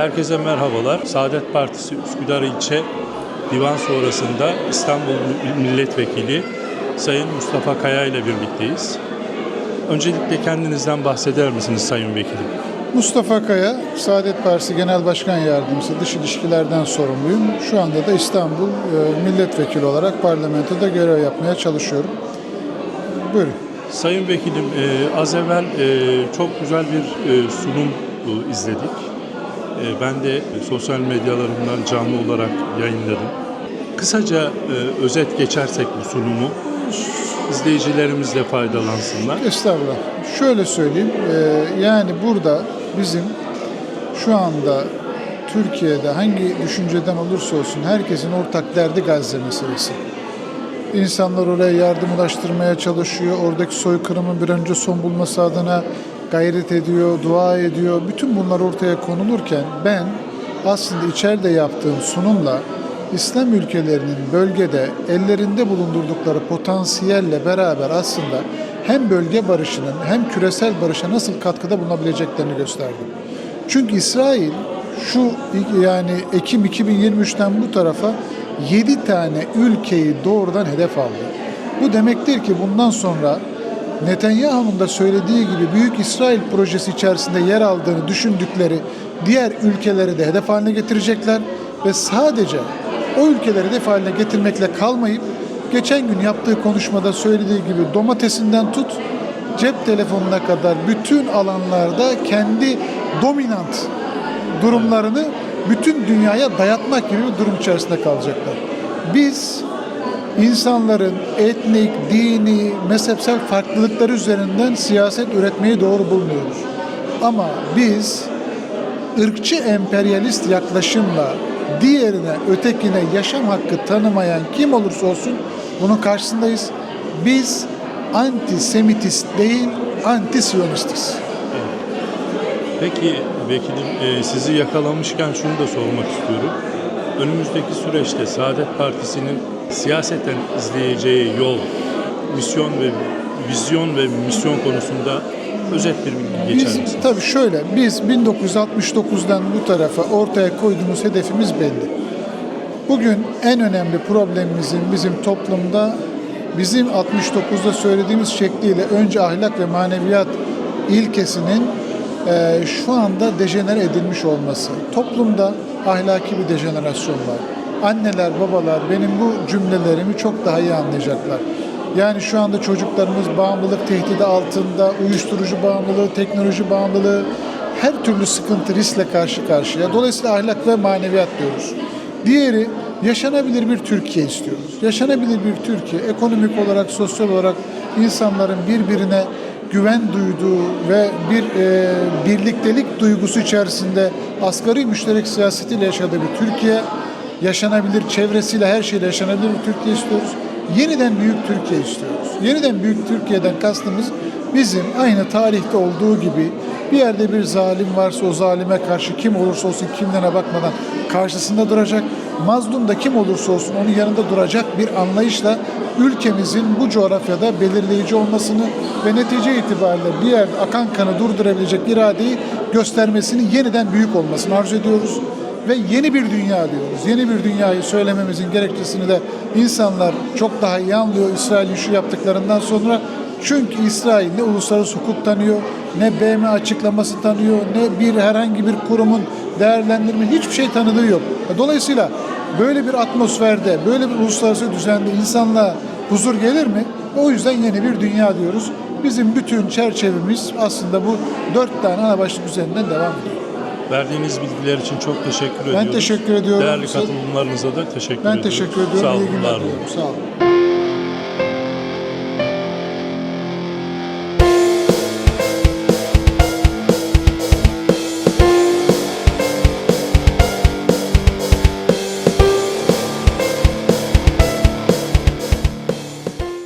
Herkese merhabalar. Saadet Partisi Üsküdar İlçe Divan sonrasında İstanbul Milletvekili Sayın Mustafa Kaya ile birlikteyiz. Öncelikle kendinizden bahseder misiniz Sayın Vekilim? Mustafa Kaya, Saadet Partisi Genel Başkan Yardımcısı, Dış İlişkilerden sorumluyum. Şu anda da İstanbul e, Milletvekili olarak parlamentoda görev yapmaya çalışıyorum. Buyurun. Sayın Vekilim, e, az evvel e, çok güzel bir sunum izledik. E, ben de sosyal medyalarımdan canlı olarak yayınladım. Kısaca e, özet geçersek bu sunumu, izleyicilerimiz de faydalansınlar. Estağfurullah. Şöyle söyleyeyim, e, yani burada bizim şu anda Türkiye'de hangi düşünceden olursa olsun herkesin ortak derdi Gazze meselesi. İnsanlar oraya yardım ulaştırmaya çalışıyor. Oradaki soykırımın bir önce son bulması adına gayret ediyor, dua ediyor. Bütün bunlar ortaya konulurken ben aslında içeride yaptığım sunumla İslam ülkelerinin bölgede ellerinde bulundurdukları potansiyelle beraber aslında hem bölge barışının hem küresel barışa nasıl katkıda bulunabileceklerini gösterdim. Çünkü İsrail şu yani Ekim 2023'ten bu tarafa 7 tane ülkeyi doğrudan hedef aldı. Bu demektir ki bundan sonra Netanyahu'nun da söylediği gibi Büyük İsrail projesi içerisinde yer aldığını düşündükleri diğer ülkeleri de hedef haline getirecekler ve sadece o ülkeleri hedef haline getirmekle kalmayıp geçen gün yaptığı konuşmada söylediği gibi domatesinden tut cep telefonuna kadar bütün alanlarda kendi dominant durumlarını bütün dünyaya dayatmak gibi bir durum içerisinde kalacaklar. Biz insanların etnik, dini, mezhepsel farklılıkları üzerinden siyaset üretmeyi doğru bulmuyoruz. Ama biz ırkçı emperyalist yaklaşımla diğerine, ötekine yaşam hakkı tanımayan kim olursa olsun bunun karşısındayız. Biz antisemitist değil, antisiyonistiz. Peki vekilim e, sizi yakalamışken şunu da sormak istiyorum. Önümüzdeki süreçte Saadet Partisi'nin siyaseten izleyeceği yol, misyon ve vizyon ve misyon konusunda özet bir bilgi geçer misiniz? tabii şöyle, biz 1969'dan bu tarafa ortaya koyduğumuz hedefimiz belli. Bugün en önemli problemimizin bizim toplumda bizim 69'da söylediğimiz şekliyle önce ahlak ve maneviyat ilkesinin e, şu anda dejenere edilmiş olması. Toplumda ahlaki bir dejenerasyon var. Anneler, babalar benim bu cümlelerimi çok daha iyi anlayacaklar. Yani şu anda çocuklarımız bağımlılık tehdidi altında, uyuşturucu bağımlılığı, teknoloji bağımlılığı, her türlü sıkıntı, riskle karşı karşıya. Dolayısıyla ahlak ve maneviyat diyoruz. Diğeri yaşanabilir bir Türkiye istiyoruz. Yaşanabilir bir Türkiye, ekonomik olarak, sosyal olarak insanların birbirine güven duyduğu ve bir e, birliktelik duygusu içerisinde asgari müşterek siyasetiyle yaşadığı bir Türkiye, yaşanabilir çevresiyle her şeyle yaşanabilir bir Türkiye istiyoruz. Yeniden büyük Türkiye istiyoruz. Yeniden büyük Türkiye'den kastımız bizim aynı tarihte olduğu gibi bir yerde bir zalim varsa o zalime karşı kim olursa olsun kimliğine bakmadan karşısında duracak. Mazlum da kim olursa olsun onun yanında duracak bir anlayışla ülkemizin bu coğrafyada belirleyici olmasını ve netice itibariyle bir yerde akan kanı durdurabilecek iradeyi göstermesinin yeniden büyük olmasını arzu ediyoruz ve yeni bir dünya diyoruz. Yeni bir dünyayı söylememizin gerekçesini de insanlar çok daha iyi anlıyor İsrail'in şu yaptıklarından sonra. Çünkü İsrail ne uluslararası hukuk tanıyor, ne BM açıklaması tanıyor, ne bir herhangi bir kurumun değerlendirme hiçbir şey tanıdığı yok. Dolayısıyla böyle bir atmosferde, böyle bir uluslararası düzende insanla huzur gelir mi? O yüzden yeni bir dünya diyoruz. Bizim bütün çerçevemiz aslında bu dört tane ana başlık üzerinden devam ediyor. Verdiğiniz bilgiler için çok teşekkür ediyorum. teşekkür ediyorum. Değerli katılımlarınıza da teşekkür Ben ediyorum. teşekkür ediyorum. Sağ İyi olun, günler diliyorum. Sağ olun.